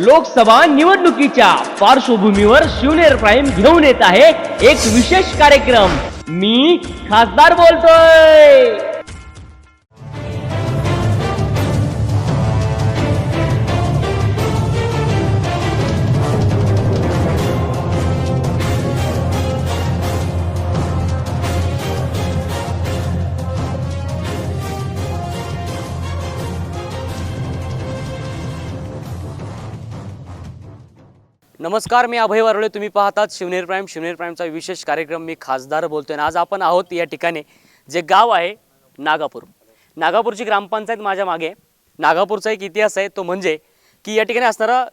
लोकसभा निवडणुकीच्या पार्श्वभूमीवर शिवनेर प्राईम घेऊन येत आहे एक विशेष कार्यक्रम. मी खासदार बोलतोय. नमस्कार मी अभय वारोळे. तुम्ही पाहतात शिवनेर प्राईम. शिवनेर प्राईमचा विशेष कार्यक्रम. मी खासदार बोलतोय आणि आज आपण आहोत या ठिकाणी जे गाव आहे नागापूर. नागापूरची ग्रामपंचायत माझ्या मागे नागापूरचा एक इतिहास आहे तो म्हणजे की या ठिकाणी असणारा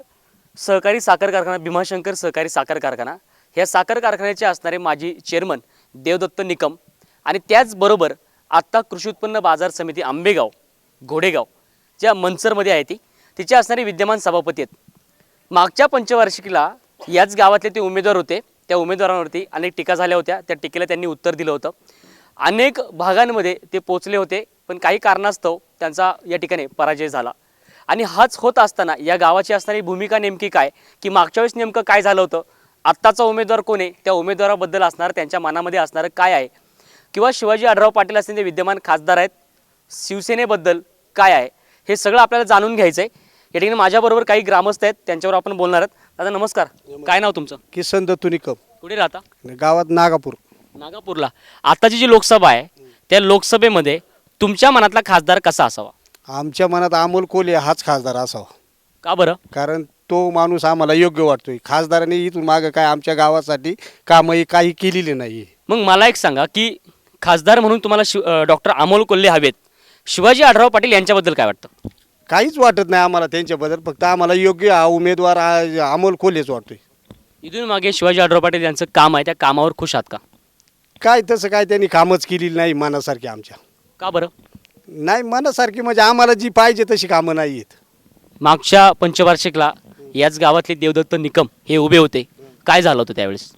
सहकारी साखर कारखाना भीमाशंकर सहकारी साखर कारखाना ह्या साखर कारखान्याचे असणारे माजी चेअरमन देवदत्त निकम आणि त्याचबरोबर आत्ता कृषी उत्पन्न बाजार समिती आंबेगाव घोडेगाव ज्या मनसरमध्ये आहे ती तिचे असणारे विद्यमान सभापती आहेत. मागच्या पंचवार्षिकीला याच गावातले ते उमेदवार होते. त्या उमेदवारांवरती अनेक टीका झाल्या होत्या. त्या टीकेला त्यांनी उत्तर दिलं होतं. अनेक भागांमध्ये ते पोचले होते पण काही कारणास्तव त्यांचा या ठिकाणी पराजय झाला. आणि हाच होत असताना या गावाची असणारी भूमिका नेमकी काय? की मागच्या वेळेस नेमकं काय झालं होतं? आत्ताचा उमेदवार कोण आहे? त्या उमेदवाराबद्दल असणार त्यांच्या मनामध्ये असणारं काय आहे? किंवा शिवाजी आढराव पाटील असलेले विद्यमान खासदार आहेत शिवसेनेबद्दल काय आहे? हे सगळं आपल्याला जाणून घ्यायचं आहे या ठिकाणी माझ्याबरोबर काही ग्रामस्थ आहेत त्यांच्यावर आपण बोलणार आहेत. दादा नमस्कार. काय नाव तुमचं? किसन दत्तू निकम कुठे राहता? गावात नागापूर. नागापूरला. आताची जी लोकसभा आहे त्या लोकसभेमध्ये तुमच्या मनातला खासदार कसा असावा? आमच्या मनात अमोल कोल्हे हाच खासदार असावा. का बरं? कारण तो माणूस आम्हाला योग्य वाटतोय. खासदाराने इथून मागं काय आमच्या गावासाठी कामही काही केलेली नाही मग मला एक सांगा की खासदार म्हणून तुम्हाला शिव डॉक्टर अमोल कोल्हे हवेत. शिवाजी आढराव पाटील यांच्याबद्दल काय वाटतं? काहीच वाटत नाही आम्हाला त्यांच्याबद्दल. फक्त आम्हाला योग्य हा उमेदवार हा अमोल कोल्हेच वाटतोय. इथून मागे शिवाजी आढराव पाटील यांचं काम आहे त्या कामावर खुश आहात का? काय तसं काय त्यांनी कामच केलेली नाही मनासारखी आमच्या. का बरं? नाही मनासारखी म्हणजे आम्हाला जी पाहिजे तशी कामं नाही आहेत. मागच्या पंचवार्षिकला याच गावातले देवदत्त निकम हे उभे होते. काय झालं होतं त्यावेळेस?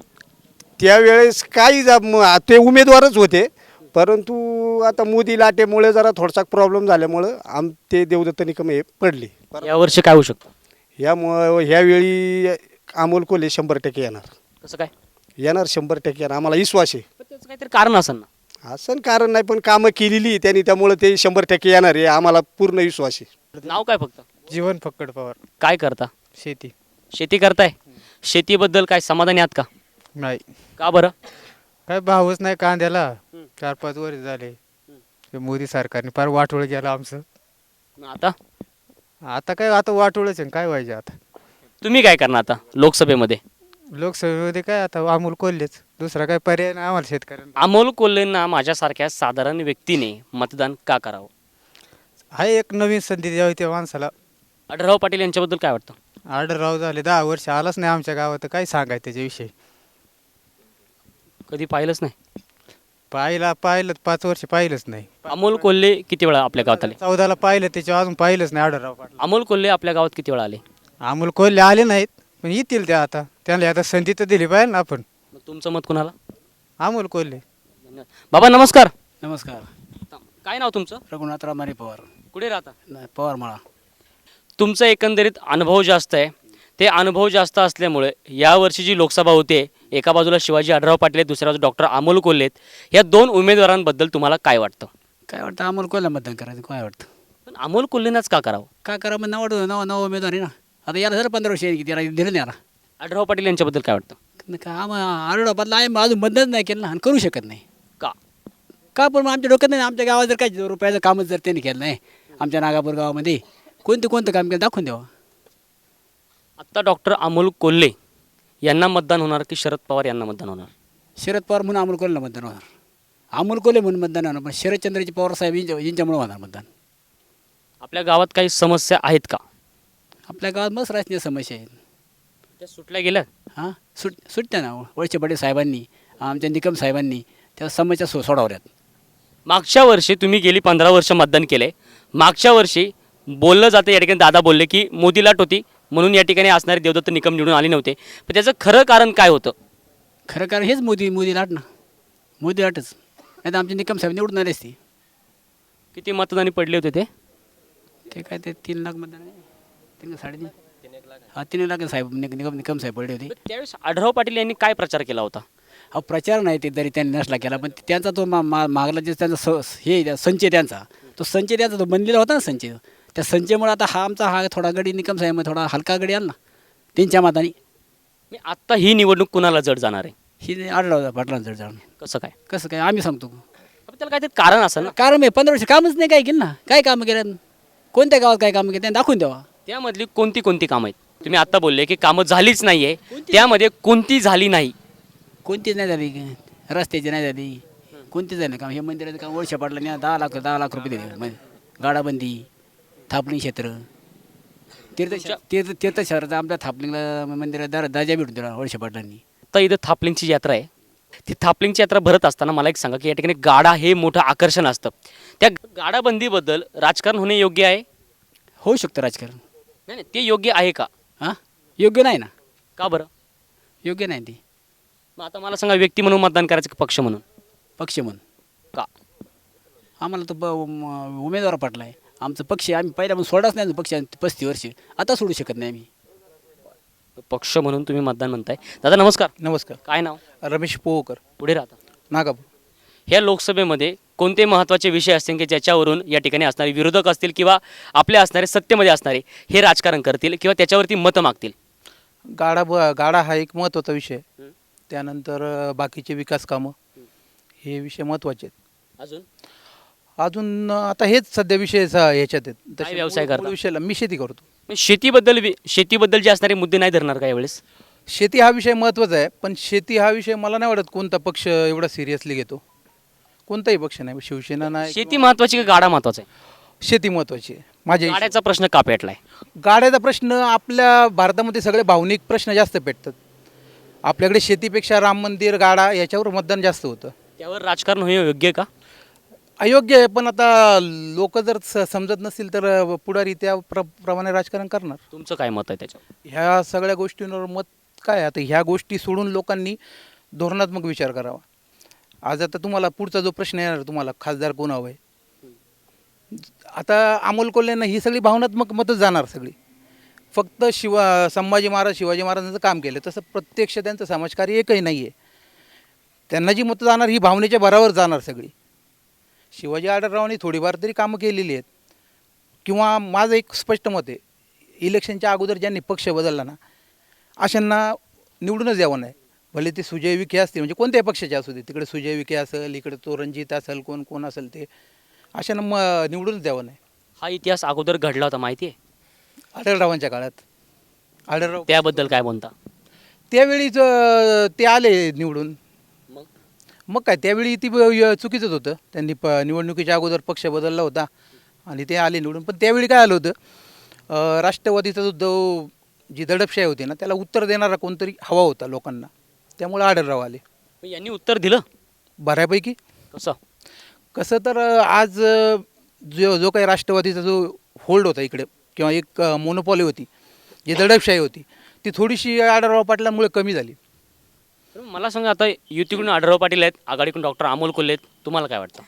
त्यावेळेस काही जा- म- ते उमेदवारच होते परंतु आता मोदी लाटेमुळे जरा थोडासा प्रॉब्लेम झाल्यामुळं आम ते देवदत्त निकम हे पडले. यावर्षी काय होऊ शकतं? यामुळं ह्यावेळी अमोल कोल्हे शंभर टक्के येणार. कसं काय? येणार शंभर टक्के येणार. आम्हाला विश्वास आहे. पण त्याचं काहीतरी कारण असेल ना? असं कारण नाही पण कामं केलेली आहे त्यांनी. त्यामुळं ते शंभर टक्के येणार आहे. आम्हाला पूर्ण विश्वास आहे. नाव काय फक्त? जीवन फक्कड पवार. काय करता? शेती. शेती करताय? शेतीबद्दल काय समाधानी आहात का? नाही. का बरं? काय भावच नाही कांद्याला. चार पाच वर्ष झाले. मोदी सरकारने फार वाटोळ गेलं आमचं. मग आता? आता काय आता वाटोळच आहे काय व्हायचे आता? तुम्ही काय करणार आता लोकसभेमध्ये? लोकसभेमध्ये काय आता अमोल कोल्हेच. दुसरा काय पर्याय नाही आम्हाला शेतकऱ्यांना. अमोल कोल्हेंना माझ्यासारख्या साधारण व्यक्तीने मतदान का करावं? आहे एक नवीन संधी द्यावी त्या माणसाला. आढळराव पाटील यांच्याबद्दल काय वाटतं? आडरराव झाले दहा वर्ष आलाच नाही आमच्या गावात तर काय सांगाय त्याच्याविषयी? कधी पाहिलंच नाही. पाहिला पाहिलं पाच वर्ष पाहिलंच नाही. अमोल कोल्हे किती वेळा आपल्या गावात आले? चौदाला पाहिलं त्याच्यावर अजून पाहिलंच नाही पाटील. अमोल कोल्हे आपल्या गावात किती वेळा आले? अमोल कोल्हे आले नाहीत पण येतील त्या आता. त्यांना आता संधी तर दिली पाहिजे ना आपण. मग तुमचं मत कुणाला? अमोल कोल्हे. बाबा नमस्कार. नमस्कार. काय नाव तुमचं? रघुनाथ रामारे पवार. कुठे राहता? नाही पवारमाळा तुमचा एकंदरीत अनुभव जास्त आहे. ते अनुभव जास्त असल्यामुळे यावर्षी जी लोकसभा होते एका बाजूला शिवाजी आढराव पाटील आहेत दुसऱ्या बाजूला डॉक्टर अमोल कोल्हे आहेत. या दोन उमेदवारांबद्दल तुम्हाला काय वाटतं? काय वाटतं? अमोल कोल्हा मतदान करायचं काय वाटतं? पण अमोल कोल्हेनाच का करावं? काय करा मग नाव नव नव उमेदवार आहे ना. आता याला जर पंधरा वर्ष किती याला दिलं नाही याला आढराव पाटील यांच्याबद्दल काय वाटतं? काय आम्हाला आरोडा बदला आहे अजून बंदच नाही केलं ना आणि करू शकत नाही. का? का पण मग आमच्या डोक्यात नाही आमच्या गावात जर काय रुपयाचं कामच जर त्यांनी केलं नाही आमच्या नागापूर गावामध्ये कोणतं कोणतं काम केलं दाखवून द्यावं. आत्ता डॉक्टर अमोल कोल्हे यांना मतदान होणार की शरद पवार यांना मतदान होणार? शरद पवार म्हणून अमोल कोल्हेला मतदान होणार. अमोल कोल्हे म्हणून मतदान होणार पण शरदचंद्रजी पवार साहेब यांच्या यांच्यामुळे होणार मतदान. आपल्या गावात काही समस्या आहेत का? आपल्या गावात मस्त राजकीय समस्या आहेत. त्या सुटल्या गेल्या? हां? सुट सुटत्या ना वळचे पाटील साहेबांनी आमच्या निकम साहेबांनी त्या समस्या सो सोडवल्यात. मागच्या वर्षी तुम्ही गेली पंधरा वर्ष मतदान केले. मागच्या वर्षी बोललं जातं या ठिकाणी दादा बोलले की मोदी लाट होती म्हणून या ठिकाणी असणारे देवदत्त निकम निवडून आले नव्हते. पण त्याचं खरं कारण काय होतं? खरं कारण हेच मोदी मोदी लाट ना. मोदी लाटच. नाही तर आमचे निकम साहेब निवडून आले असते. किती मतदानी पडले होते ते? ते काय ते तीन लाख मतदान आहे. तीन का साडेतीन? हा तिने लागेल साहेब निक- निकम निकम साहेब पडले होते. त्यावेळेस आढराव पाटील यांनी काय प्रचार केला होता? हा प्रचार नाही ते तरी त्यांनी नसला केला पण त्यांचा तो मा- मा- मागला जे त्यांचा स हे आहे, संच आहे त्यांचा. तो संच त्यांचा तो बनलेला होता ना संच त्या संचेमुळे आता हा आमचा हा थोडा गडी निकम साहेब थोडा हलका गडी आला ना त्यांच्या माताने. मी आत्ता ही निवडणूक कुणाला जड जाणार आहे? ही आढळला पाटलांचं जाऊन? कसं काय? कसं काय? आम्ही सांगतो. पण त्याला काहीतरी कारण असेल ना. कारण आहे पंधरा वर्ष कामच नाही काय केलं ना. काय कामं केलं कोणत्या गावात काय कामं केलं? त्यांनी दाखवून द्यावा. त्यामधली कोणती कोणती कामं आहेत? तुम्ही आता बोलले की कामं झालीच नाहीये. त्यामध्ये कोणती झाली नाही? कोणतीच नाही झाली. रस्त्याची नाही झाली. कोणतीच झाली. काम हे मंदिराचं काम वर्ष पडलं नाही. दहा लाख दहा लाख रुपये दिले. गाडाबंदी थापलिंग क्षेत्र. तीर्थ तीर्थ तीर्थ शहराचं आपल्या थापलिंगला मंदिरात दर दर्जा भेटून दिला वर्ष पाटलांनी. तर इथं थापलिंगची यात्रा आहे. ती थापलिंगची यात्रा भरत असताना मला एक सांगा की या ठिकाणी गाडा हे मोठं आकर्षण असतं. त्या गाडाबंदीबद्दल राजकारण होणे योग्य आहे? होऊ शकतं राजकारण. नाही नाही, ते योग्य आहे का? हां? योग्य नाही ना. का बरं? योग्य नाही ती. मग आता मला सांगा व्यक्ती म्हणून मतदान करायचं का पक्ष म्हणून? पक्ष म्हणून. का? आम्हाला तर ब उमेदवार पटला आहे आमचं पक्ष आहे, आम्ही पहिल्यापासून सोडाच नाही पक्ष पस्तीस वर्ष. आता सोडू शकत नाही आम्ही. पक्ष म्हणून तुम्ही मतदान म्हणताय. दादा नमस्कार. नमस्कार. काय नाव? रमेश पोहकर. पुढे राहता. नागापूर. ह्या लोकसभेमध्ये कोणते महत्त्वाचे विषय असतील की ज्याच्यावरून या ठिकाणी असणारे विरोधक असतील किंवा आपले असणारे सत्तेमध्ये असणारे हे राजकारण करतील किंवा त्याच्यावरती मतं मागतील? गाडा ब गाडा हा एक महत्त्वाचा विषय आहे. त्यानंतर अ, बाकीचे विकास कामं हे विषय महत्त्वाचे आहेत. अजून? अजून आता हेच सध्या विषय स- ह्याच्यात आहेत. व्यवसाय मूळ- मूळ करता? विषयाला मी शेती करतो. शेतीबद्दल वि- शेतीबद्दल जे असणारे मुद्दे नाही धरणार का यावेळेस? शेती हा विषय महत्त्वाचा आहे पण शेती हा विषय मला नाही वाटत कोणता पक्ष एवढा सिरियसली घेतो. कोणताही पक्ष नाही शिवसेना नाही शेती महत्वाची का गाडा महत्त्वाचा आहे? शेती महत्त्वाची आहे. माझ्या हिशोबाने. गाड्याचा प्रश्न का पेटलाय? गाड्याचा प्रश्न आपल्या भारतामध्ये सगळे भावनिक प्रश्न जास्त पेटतात. आपल्याकडे शेतीपेक्षा राम मंदिर गाडा याच्यावर मतदान जास्त होतं. त्यावर राजकारण होणे योग्य आहे का? अयोग्य आहे पण आता लोक जर स- समजत नसतील तर पुढारी त्या प्र प्रमाणे राजकारण करणार. तुमचं काय मत आहे त्याच्यावर? ह्या सगळ्या गोष्टींवर मत काय? आता ह्या गोष्टी सोडून लोकांनी धोरणात्मक विचार करावा. आज आता तुम्हाला पुढचा जो प्रश्न येणार तुम्हाला खासदार कोण हवं आहे आता अमोल कोल्हेंना ही सगळी भावनात्मक मतच जाणार सगळी. फक्त शिवा संभाजी महाराज शिवाजी महाराजांचं काम केलं तसं प्रत्यक्ष त्यांचं समाजकार्य एकही नाही आहे त्यांना जी मतं जाणार ही भावनेच्या भरावर जाणार सगळी. शिवाजी आढळरावांनी थोडीफार तरी कामं केलेली आहेत. किंवा माझं एक स्पष्ट मत आहे इलेक्शनच्या अगोदर ज्यांनी पक्ष बदलला ना अशांना निवडूनच द्यावं नाही. भले ते सुजय विखे असतील म्हणजे कोणत्याही पक्षाचे असू दे तिकडे सुजय विखे असेल इकडे तो रणजित असेल कोण कोण असेल ते अशांना म निवडूनच द्यावं नाही. हा इतिहास अगोदर घडला होता माहिती आहे? आढळरावांच्या काळात. आढळराव त्याबद्दल काय बोलता? त्यावेळीच अं, ते आले निवडून. मग मग काय त्यावेळी ती ब- चुकीचंच होतं. त्यांनी प निवडणुकीच्या अगोदर पक्ष बदलला होता आणि ते आले निवडून. पण त्यावेळी काय आलं होतं अं, राष्ट्रवादीचा जो जो जी दडपशाही होती ना त्याला उत्तर देणारा कोणतरी हवा होता लोकांना. त्यामुळे आढळराव आले. यांनी उत्तर दिलं? बऱ्यापैकी. कसं? कसं तर अं, आज अं, जो जो काही राष्ट्रवादीचा जो होल्ड होता इकडे किंवा एक मोनोपॉली होती जी दडपशाही होती ती थोडीशी आढळराव पाटलांमुळे कमी झाली. तर मला सांगा आता युतीकडून आढळराव पाटील आहेत आघाडीकडून डॉक्टर अमोल कोल्हे आहेत तुम्हाला काय वाटतं?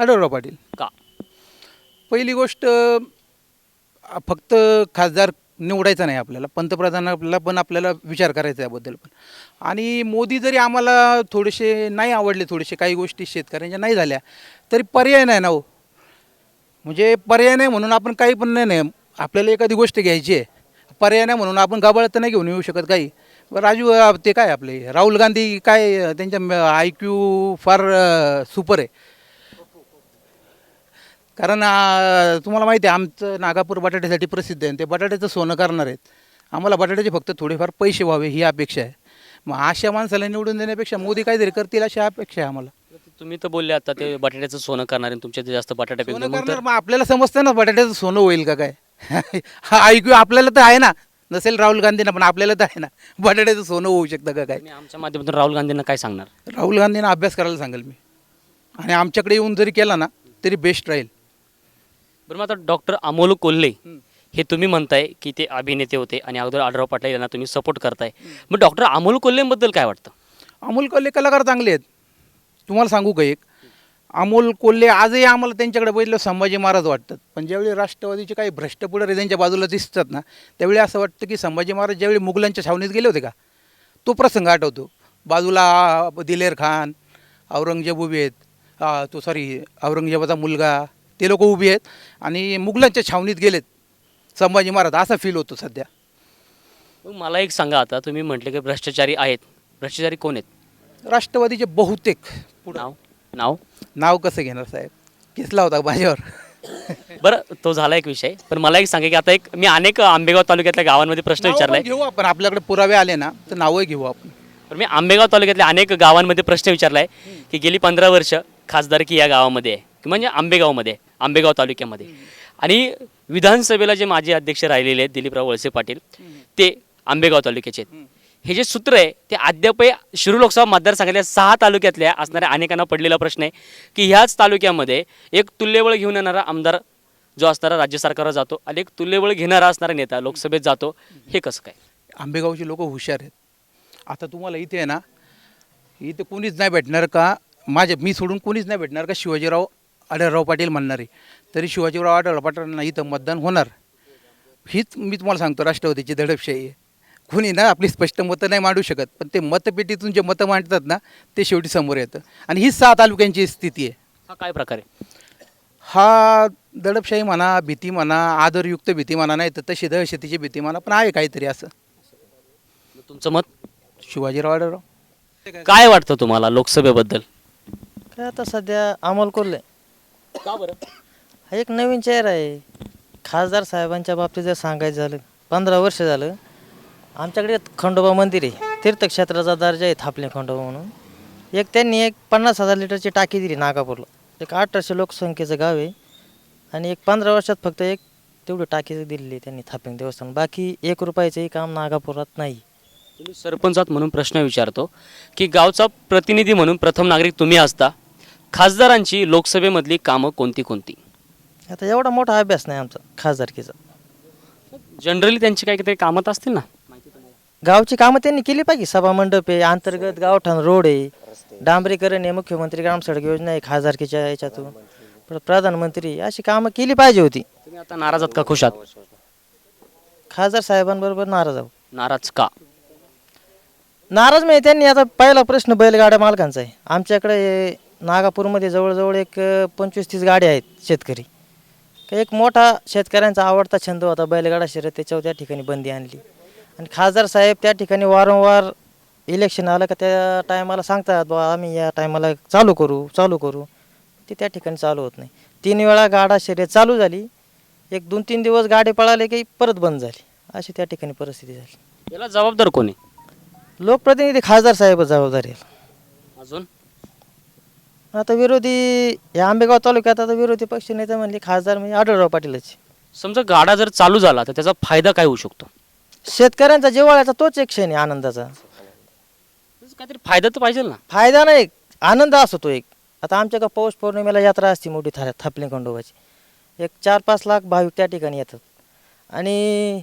आढळराव पाटील. का? पहिली गोष्ट अ, फक्त खासदार निवडायचा नाही आपल्याला पंतप्रधानाला पण आपल्याला विचार करायचा याबद्दल पण. आणि मोदी जरी आम्हाला थोडेसे नाही आवडले थोडेसे काही गोष्टी शेतकऱ्यांच्या नाही झाल्या तरी पर्याय नाही ना हो. म्हणजे पर्याय नाही म्हणून आपण काही पण नाही नाही. आपल्याला एखादी गोष्ट घ्यायची आहे. पर्याय नाही म्हणून आपण गाबाळ तर नाही घेऊन येऊ शकत काही. राजू ते काय आपले राहुल गांधी काय त्यांच्या आय क्यू फार सुपर आहे. कारण तुम्हाला माहिती आहे आमचं नागापूर बटाट्यासाठी प्रसिद्ध आहे ते बटाट्याचं सोनं करणार आहेत. आम्हाला बटाट्याचे फक्त थोडेफार पैसे व्हावे ही अपेक्षा आहे. मग अशा माणसाला निवडून देण्यापेक्षा मोदी काहीतरी करतील अशी अपेक्षा आहे आम्हाला. तुम्ही तर बोलले आता ते बटाट्याचं सोनं करणार आहे तुमच्या जास्त बटाटा सोनं पिकतो मग करणार तर मग आपल्याला समजतं ना बटाट्याचं सोनं होईल का काय? हा ऐकू आपल्याला तर आहे ना. नसेल राहुल गांधींना पण आपल्याला तर आहे ना बटाट्याचं सोनं होऊ शकतं का काय? तुम्ही आमच्या माध्यमातून राहुल गांधींना काय सांगणार? राहुल गांधींना अभ्यास करायला सांगेल मी. आणि आमच्याकडे येऊन जरी केला ना तरी बेस्ट राहील. बरं मग आता डॉक्टर अमोल कोल्हे हे तुम्ही म्हणताय की ते अभिनेते होते आणि अगोदर आढराव पाटील यांना तुम्ही सपोर्ट करताय. मग डॉक्टर अमोल कोल्हेबद्दल काय वाटतं? अमोल कोल्हे कलाकार चांगले आहेत. तुम्हाला सांगू का एक? अमोल कोल्हे आजही आम्हाला त्यांच्याकडे बघितलं संभाजी महाराज वाटतात. पण ज्यावेळी राष्ट्रवादीचे काही भ्रष्ट पुढारी त्यांच्या बाजूला दिसतात ना त्यावेळी असं वाटतं की संभाजी महाराज ज्यावेळी मुघलांच्या छावणीत गेले होते का तो प्रसंग आठवतो. बाजूला दिलेर खान औरंगजेब उभे आहेत. तो सॉरी औरंगजेबाचा मुलगा ते लोक उभे आहेत आणि मुघलांच्या छावणीत गेलेत. संभाजी महाराज असा फील होतो सध्या. मग मला एक सांगा आता तुम्ही म्हटले की भ्रष्टाचारी आहेत. भ्रष्टाचारी कोण आहेत? राष्ट्रवादीचे बहुतेक पुढं. नाव? नाव कसं घेणार साहेब? केसला होता माझ्यावर? बरं तो झाला एक विषय. पण मला एक सांगा की आता एक मी अनेक आंबेगाव तालुक्यातल्या गावांमध्ये प्रश्न विचारलाय. पण घेऊ आपण आपल्याकडे पुरावे आले ना तर नावं घेऊ आपण. तर मी आंबेगाव तालुक्यातल्या अनेक गावांमध्ये प्रश्न विचारलाय की गेली पंधरा वर्ष खासदारकी या गावामध्ये आहे? म्हणजे आंबेगावमध्ये आंबेगाव तालुक्यामध्ये. आणि विधानसभेला जे माजी अध्यक्ष राहिलेले आहेत दिलीपराव वळसे पाटील ते आंबेगाव तालुक्याचे आहेत. हे जे सूत्र आहे ते अद्यापही शिरू लोकसभा मतदारसंघातल्या सहा तालुक्यातल्या असणाऱ्या अनेकांना पडलेला प्रश्न आहे की ह्याच तालुक्यामध्ये एक तुल्यबळ घेऊन येणारा आमदार जो असणारा राज्य सरकारवर जातो आणि एक तुल्यबळ घेणारा असणारा नेता लोकसभेत जातो हे कसं काय? आंबेगावचे लोक हुशार आहेत. आता तुम्हाला इथे आहे ना इथे कोणीच नाही भेटणार का? माझ्या मी सोडून कोणीच नाही भेटणार का? शिवाजीराव आढळराव पाटील म्हणणारे. तरी शिवाजीराव आढळराव पाटलांना इथं मतदान होणार. हीच मी तुम्हाला सांगतो राष्ट्रवादीची दडपशाही आहे. कोणी ना आपली स्पष्ट मतं नाही मांडू शकत पण ते मतपेटीतून जे मतं मांडतात ना ते शेवटी समोर येतं. आणि हीच सहा तालुक्यांची स्थिती आहे. हा काय प्रकार आहे? हा दडपशाही म्हणा भीती म्हणा आदरयुक्त भीती म्हणा नाही तर तशी दहशतीची भीती म्हणा पण आहे काहीतरी असं. तुमचं मत? शिवाजीराव आढळराव. काय वाटतं तुम्हाला लोकसभेबद्दल? काय आता सध्या अमोल कोल्हे. का बरं? हा एक नवीन चेहरा आहे. खासदार साहेबांच्या बाबतीत जर सांगायचं झालं पंधरा वर्ष झालं आमच्याकडे खंडोबा मंदिर आहे. तीर्थक्षेत्राचा दर्जा आहे थापले खंडोबा म्हणून. एक त्यांनी एक पन्नास हजार लिटरची टाकी दिली नागापूरला. एक अठराशे लोकसंख्येचं गाव आहे. आणि एक पंधरा वर्षात फक्त एक तेवढी टाकी दिलेली त्यांनी थापलिंग देवस्थान बाकी एक रुपयाचंही काम नागापुरात नाही. तुम्ही सरपंचात म्हणून प्रश्न विचारतो की गावचा प्रतिनिधी म्हणून प्रथम नागरिक तुम्ही असता खासदारांची लोकसभेमधली कामं कोणती कोणती? आता एवढा मोठा अभ्यास नाही आमचा खासदारकीचा. जनरली त्यांची काही काही कामत असतील ना? गावची कामं त्यांनी केली पाहिजे. सभा मंडप आहे अंतर्गत गावठाण रोड आहे. डांबरीकरण आहे मुख्यमंत्री ग्रामसडक योजना आहे खासदारकीच्या याच्यातून. परत प्रधानमंत्री अशी कामं केली पाहिजे होती. तुम्ही आता नाराज आहात का? खुश आहात? खासदार साहेबांबरोबर नाराज आहोत. नाराज का? नाराज म्हणजे त्यांनी आता पहिला प्रश्न बैलगाड्या मालकांचा आहे. आमच्याकडे नागापूरमध्ये जवळजवळ एक पंचवीस तीस गाड्या आहेत शेतकरी. एक मोठा शेतकऱ्यांचा आवडता छंद होता बैलगाडा शर्यत त्याच्यावर त्या ठिकाणी बंदी आणली. आणि खासदार साहेब त्या ठिकाणी वारंवार इलेक्शन आलं का त्या टायमाला सांगतात बा आम्ही या टायमाला चालू करू चालू करू. ते त्या ठिकाणी चालू होत नाही. तीन वेळा गाडा शर्यत चालू झाली. एक दोन तीन दिवस गाडी पळाले की परत बंद झाली. अशी त्या ठिकाणी परिस्थिती झाली. याला जबाबदार कोणी लोकप्रतिनिधी खासदार साहेब जबाबदारी आहे. अजून? आता विरोधी या आंबेगाव तालुक्यात आता विरोधी पक्ष नेते म्हणले खासदार म्हणजे आढळराव पाटीलच समजा गाडा जर चालू झाला तर त्याचा फायदा काय होऊ शकतो? शेतकऱ्यांचा जिव्हाळ्याचा तोच एक क्षण आहे आनंदाचा. काहीतरी फायदा तर पाहिजे ना? फायदा नाही आनंद असतो तो एक. आता आमच्याकडे पौष पौर्णिमेला यात्रा असते मोठी था थापली खंडोबाची एक चार पाच लाख भाविक त्या ठिकाणी येतात. आणि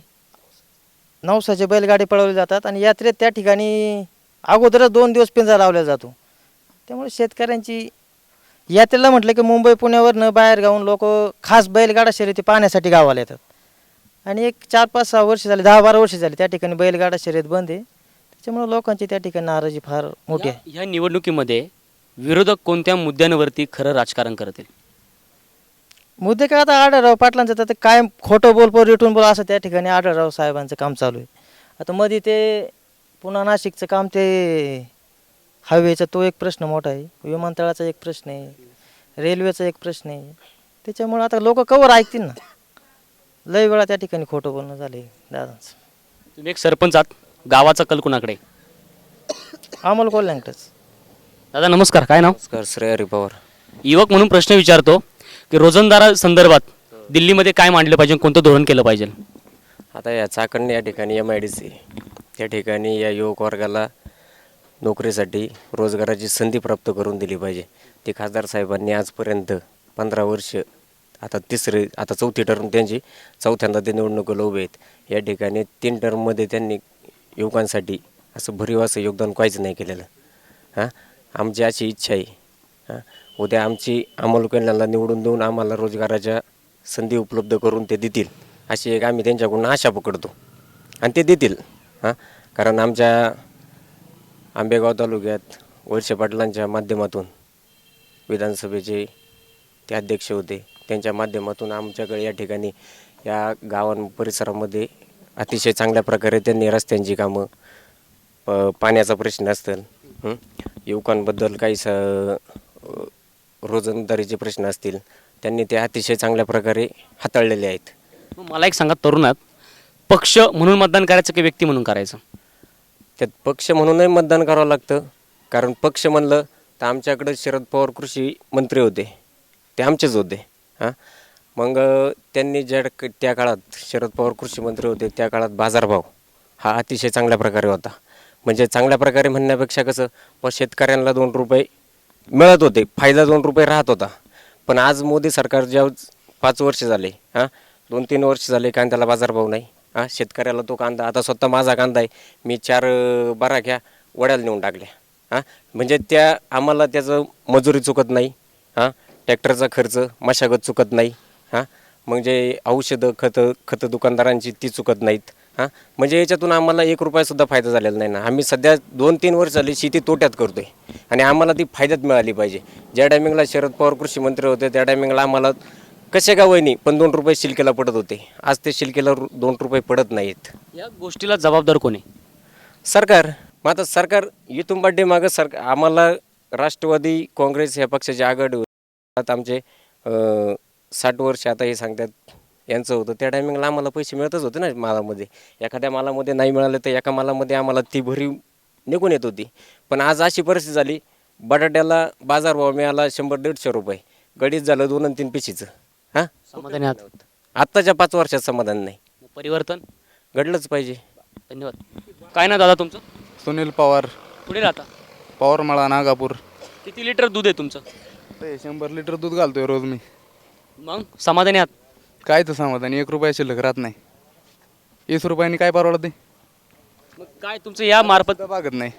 नवसाचे बैलगाडी पळवले जातात आणि यात्रेत त्या ठिकाणी अगोदरच दोन दिवस पिंजरा लावला जातो. त्यामुळे शेतकऱ्यांची यात्रेला म्हटलं की मुंबई पुण्यावरनं बाहेर गावून लोक खास बैलगाडा शर्यती पाहण्यासाठी गावाला येतात. आणि एक चार पाच सहा वर्ष झाले दहा बारा वर्ष झाले त्या ठिकाणी बैलगाडा शर्यत बंद आहे. त्याच्यामुळे लोकांची त्या ठिकाणी नाराजी फार मोठी आहे. ह्या निवडणुकीमध्ये विरोधक कोणत्या मुद्द्यांवरती खरं राजकारण करतील? मुद्दे काय आता आढळराव पाटलांचं तर ते कायम खोटं बोल पोर रिटून बोल असं त्या ठिकाणी आढळराव साहेबांचं काम चालू आहे. आता मध्ये ते पुन्हा नाशिकचं काम ते हायवेचा तो एक प्रश्न मोठा आहे. विमानतळाचा एक प्रश्न आहे. रेल्वेचा एक प्रश्न आहे. त्याच्यामुळे आता लोक कवर ऐकतील ना. लय वेळा त्या ठिकाणी खोटं बोलणं झाले दादांचं. तुम्ही एक सरपंच आहात गावाचा कल कुणाकडे? अमोल कोल्ह्यांकडेच. दादा नमस्कार काय नाव? नमस्कार श्रेय हरी पवार. युवक म्हणून प्रश्न विचारतो की रोजंदारा संदर्भात दिल्लीमध्ये काय मांडलं पाहिजे कोणतं धोरण केलं पाहिजे? आता या चाकण या ठिकाणी एम आय डी सी त्या ठिकाणी या युवक वर्गाला नोकरीसाठी रोजगाराची संधी प्राप्त करून दिली पाहिजे. ती खासदार साहेबांनी आजपर्यंत पंधरा वर्ष आता तिसरे आता चौथी टर्म त्यांची. चौथ्यांदा ते निवडणुकीला उभे आहेत. या ठिकाणी तीन टर्ममध्ये त्यांनी युवकांसाठी असं भरीव असं योगदान काहीच नाही केलेलं. हां? आमची अशी इच्छा आहे. हां? उद्या आमची अमोल कल्याणला निवडून देऊन आम्हाला रोजगाराच्या संधी उपलब्ध करून ते देतील. अशी एक आम्ही त्यांच्याकडून आशा पकडतो. आणि ते देतील. हां? कारण आमच्या आंबेगाव तालुक्यात वळसे पाटलांच्या माध्यमातून विधानसभेचे ते अध्यक्ष होते. त्यांच्या माध्यमातून आमच्याकडे या ठिकाणी या गावां परिसरामध्ये अतिशय चांगल्या प्रकारे त्यांनी रस्त्यांची कामं प- पाण्याचा प्रश्न असतील हं? युवकांबद्दल काही स रोजंदारीचे प्रश्न असतील त्यांनी ते अतिशय चांगल्या प्रकारे हाताळलेले आहेत. मग मला एक सांगा तरुणात पक्ष म्हणून मतदान करायचं की व्यक्ती म्हणून करायचं? त्यात पक्ष म्हणूनही मतदान करावं लागतं कारण पक्ष म्हणलं तर आमच्याकडे शरद पवार कृषी मंत्री होते ते आमचेच होते. हां? मग त्यांनी ज्या त्या काळात शरद पवार कृषी मंत्री होते त्या काळात बाजारभाव हा अतिशय चांगल्या प्रकारे होता. म्हणजे चांगल्या प्रकारे म्हणण्यापेक्षा कसं व शेतकऱ्यांना दोन रुपये मिळत होते फायदा दोन रुपये राहत होता. पण आज मोदी सरकार ज्या पाच वर्ष झाले हां दोन तीन वर्ष झाले कांद्याला बाजारभाव नाही हां शेतकऱ्याला तो कांदा आता स्वतः माझा कांदा आहे मी चार बारा घ्या वड्याला नेऊन टाकल्या हां. म्हणजे त्या आम्हाला त्याचं मजुरी चुकत नाही हां. ट्रॅक्टरचा खर्च मशागत चुकत नाही हां? म्हणजे औषधं खतं खतं दुकानदारांची ती चुकत नाहीत हां? म्हणजे याच्यातून आम्हाला एक रुपयासुद्धा फायदा झालेला नाही ना. आम्ही सध्या दोन तीन वर्ष झाली शेती तोट्यात करतोय आणि आम्हाला ती फायद्यात मिळाली पाहिजे. ज्या टायमिंगला शरद पवार कृषी मंत्री होते त्या टायमिंगला आम्हाला कसे का वहिनी पण दोन रुपये शिल्केला पडत होते. आज ते शिल्केला रु- दोन रुपये पडत नाहीत. या गोष्टीला जबाबदार कोणी सरकार. मग आता सरकार इथून बड्डे मागं सरकार आम्हाला राष्ट्रवादी काँग्रेस या पक्षाची आघाडी. आता आमचे साठ वर्ष आता हे सांगतात यांचं होतं. त्या टायमिंगला आम्हाला पैसे मिळतच होते ना मालामध्ये. एखाद्या मालामध्ये नाही मिळाले तर एका मालामध्ये आम्हाला ती भरीव निघून येत होती. पण आज अशी परिस्थिती झाली बटाट्याला बाजारभाव मिळाला शंभर दीडशे रुपये. गडीत झालं दोन आणि तीन पिशीचं. हां? समाधानी आत्ताच्या पाच वर्षात समाधान नाही. परिवर्तन? घडलंच पाहिजे. धन्यवाद. काय ना दादा तुमचं? सुनील पवार. कुठे राहता? पवारमाळा नागापूर. किती लिटर दूध आहे तुमचं? ते शंभर लिटर दूध घालतोय रोज मी. मग? समाधानी आहात? काय तर समाधान एक रुपया शिल्लक राहत नाही. वीस रुपयांनी काय परवडत मग काय तुमचं या मार्फत बागत नाही.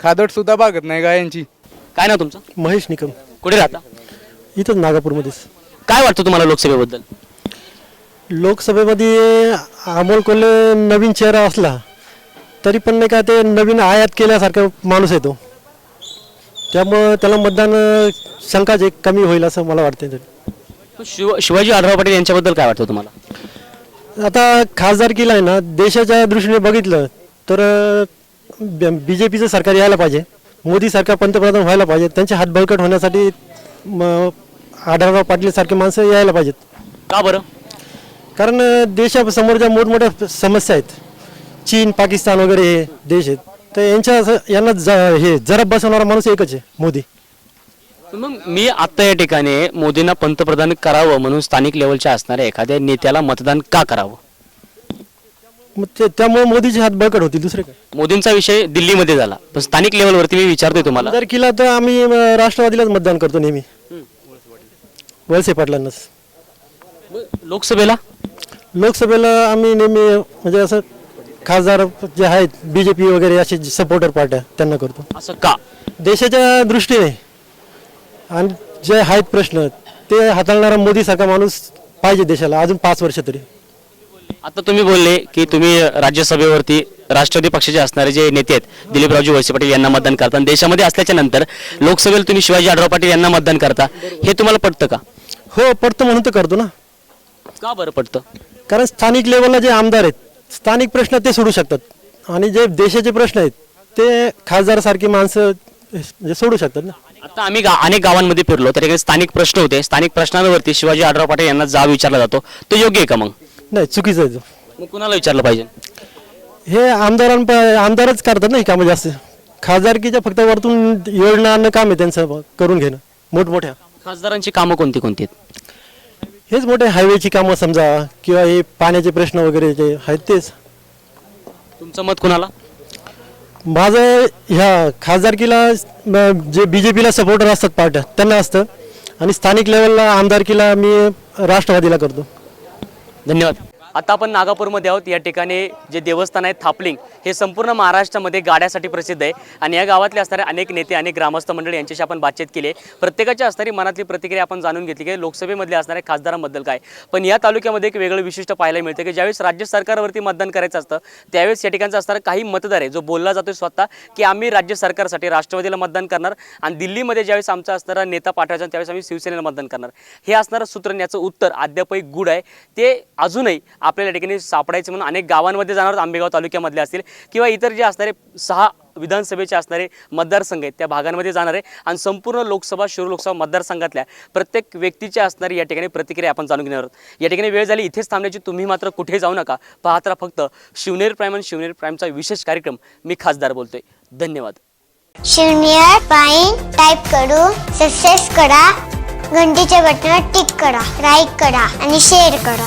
खादट सुद्धा बागत नाही गायांची. काय ना तुमचं? महेश निकम. कुठे राहता? इथंच नागापूरमध्येच. काय वाटतं तुम्हाला लोकसभेबद्दल? लोकसभेमध्ये अमोल कोल्हे नवीन चेहरा असला तरी पण नाही का ते नवीन आयात केल्यासारखा माणूस आहे तो त्यामुळं त्याला मतदान शंकाच एक कमी होईल असं मला वाटतं तरी. शिव शिवाजी आढराव पाटील यांच्याबद्दल काय वाटतं तुम्हाला? आता खासदारकीला आहे ना देशाच्या दृष्टीने बघितलं तर बी जे पीचं सरकार यायला पाहिजे मोदी सरकार पंतप्रधान व्हायला पाहिजे त्यांचे हात बळकट होण्यासाठी म, आढळराव पाटील माणसं यायला पाहिजेत. का बरं? कारण देशासमोर ज्या मोठमोठ्या समस्या आहेत चीन पाकिस्तान वगैरे हे देश आहेत तर यांच्या असं- यांना ज- हे जरा बसवणारा माणूस एकच आहे मोदी. मग मी आत्ता या ठिकाणी मोदींना पंतप्रधान करावं म्हणून स्थानिक लेवलच्या असणाऱ्या एखाद्या नेत्याला मतदान का करावं? मग ते त्यामुळे मोदीचे हात बळकट होतील दुसरे काय? मोदींचा विषय दिल्लीमध्ये झाला. पण स्थानिक लेवलवरती मी विचारतोय तुम्हाला. जर केला तर आम्ही अं, राष्ट्रवादीलाच मतदान करतो नेहमी. वळसे पाटलांनाच. लोकसभेला? लोकसभेला आम्ही नेहमी म्हणजे असं खासदार जे आहेत बी जे पी वगैरे असे सपोर्टर पार्ट्या त्यांना करतो. असं का? देशाच्या दृष्टीने आणि जे आहेत प्रश्न ते हाताळणारा मोदी सारखा माणूस पाहिजे देशाला अजून पाच वर्ष तरी. आता तुम्ही बोलले की तुम्ही राज्यसभेवरती राष्ट्रवादी पक्षाचे असणारे जे नेते आहेत दिलीपरावजी वळसे पाटील यांना मतदान करता. आणि देशामध्ये असल्याच्या नंतर लोकसभेला तुम्ही शिवाजी आढराव पाटील यांना मतदान करता. हे तुम्हाला पटतं का? हो पडतं म्हणून तर करतो ना. का बरं पटतं? कारण स्थानिक लेवलला जे आमदार आहेत स्थानिक प्रश्न ते सोडू शकतात. आणि जे देशाचे प्रश्न आहेत ते खासदारसारखी माणसं म्हणजे सोडू शकतात ना. आता आम्ही गा अनेक गावांमध्ये फिरलो तर स्थानिक प्रश्न होते. स्थानिक प्रश्नांवरती शिवाजी आढराव पाटील यांना जा विचारला जातो. तो योग्य आहे का मग? नाही चुकीचं आहे तो. मग कुणाला विचारलं पाहिजे? हे आमदारांप आमदारच करतात ना ही कामं जास्त. खासदारकीच्या फक्त वरतून योजना आणणं काम आहे त्यांचं करून घेणं. मोठमोठ्या. खासदारांची कामं कोणती कोणती आहेत? हेच मोठे हायवेची कामं समजा किंवा हे पाण्याचे प्रश्न वगैरे जे आहेत तेच. तुमचं मत कुणाला? माझं ह्या खासदारकीला म, जे बी जे पीला सपोर्टर असतात पार्ट्या त्यांना असतं. आणि स्थानिक लेवलला आमदारकीला मी राष्ट्रवादीला करतो. धन्यवाद. आता आपण नागापूरमध्ये आहोत. या ठिकाणी जे देवस्थान आहे थापलिंग हे संपूर्ण महाराष्ट्रामध्ये गाड्यासाठी प्रसिद्ध आहे. आणि या गावातले असणारे अनेक नेते अनेक ग्रामस्थ मंडळी यांच्याशी आपण बातचीत केली आहे. प्रत्येकाच्या असणारी मनातली प्रतिक्रिया आपण जाणून घेतली की लोकसभेमधले असणाऱ्या खासदारांबद्दल काय. पण या तालुक्यामध्ये एक वेगळं विशिष्ट पाहायला मिळतं की ज्यावेळेस राज्य सरकारवरती मतदान करायचं असतं त्यावेळेस या ठिकाणचा असणारा काही मतदार आहे जो बोलला जातोय स्वतः की आम्ही राज्य सरकारसाठी राष्ट्रवादीला मतदान करणार आणि दिल्लीमध्ये ज्यावेळेस आमचा असणारा नेता पाठवायचा त्यावेळेस आम्ही शिवसेनेला मतदान करणार. हे असणारं सूत्र याचं उत्तर अद्यापही गुड आहे. ते अजूनही आपल्याला या ठिकाणी सापडायचे म्हणून अनेक गावांमध्ये जाणार आंबेगाव तालुक्यामधले असतील किंवा इतर जे असणारे सहा विधानसभेचे असणारे मतदारसंघ आहेत त्या भागांमध्ये जाणार आहे. आणि संपूर्ण लोकसभा शिरूर लोकसभा मतदारसंघातल्या प्रत्येक व्यक्तीची असणारी या ठिकाणी प्रतिक्रिया आपण जाणून घेणार आहोत. या ठिकाणी वेळ झाली इथेच थांबण्याची तुम्ही मात्र कुठे जाऊ नका. पाहत राहा फक्त शिवनेर प्राईम आणि शिवनेर प्राईमचा विशेष कार्यक्रम. मी खासदार बोलतोय. धन्यवाद. शिवनेर प्राईम टाईप करू सक्सेस करा घंटीच्या बटनावर टिक करा लाईक करा आणि शेअर करा.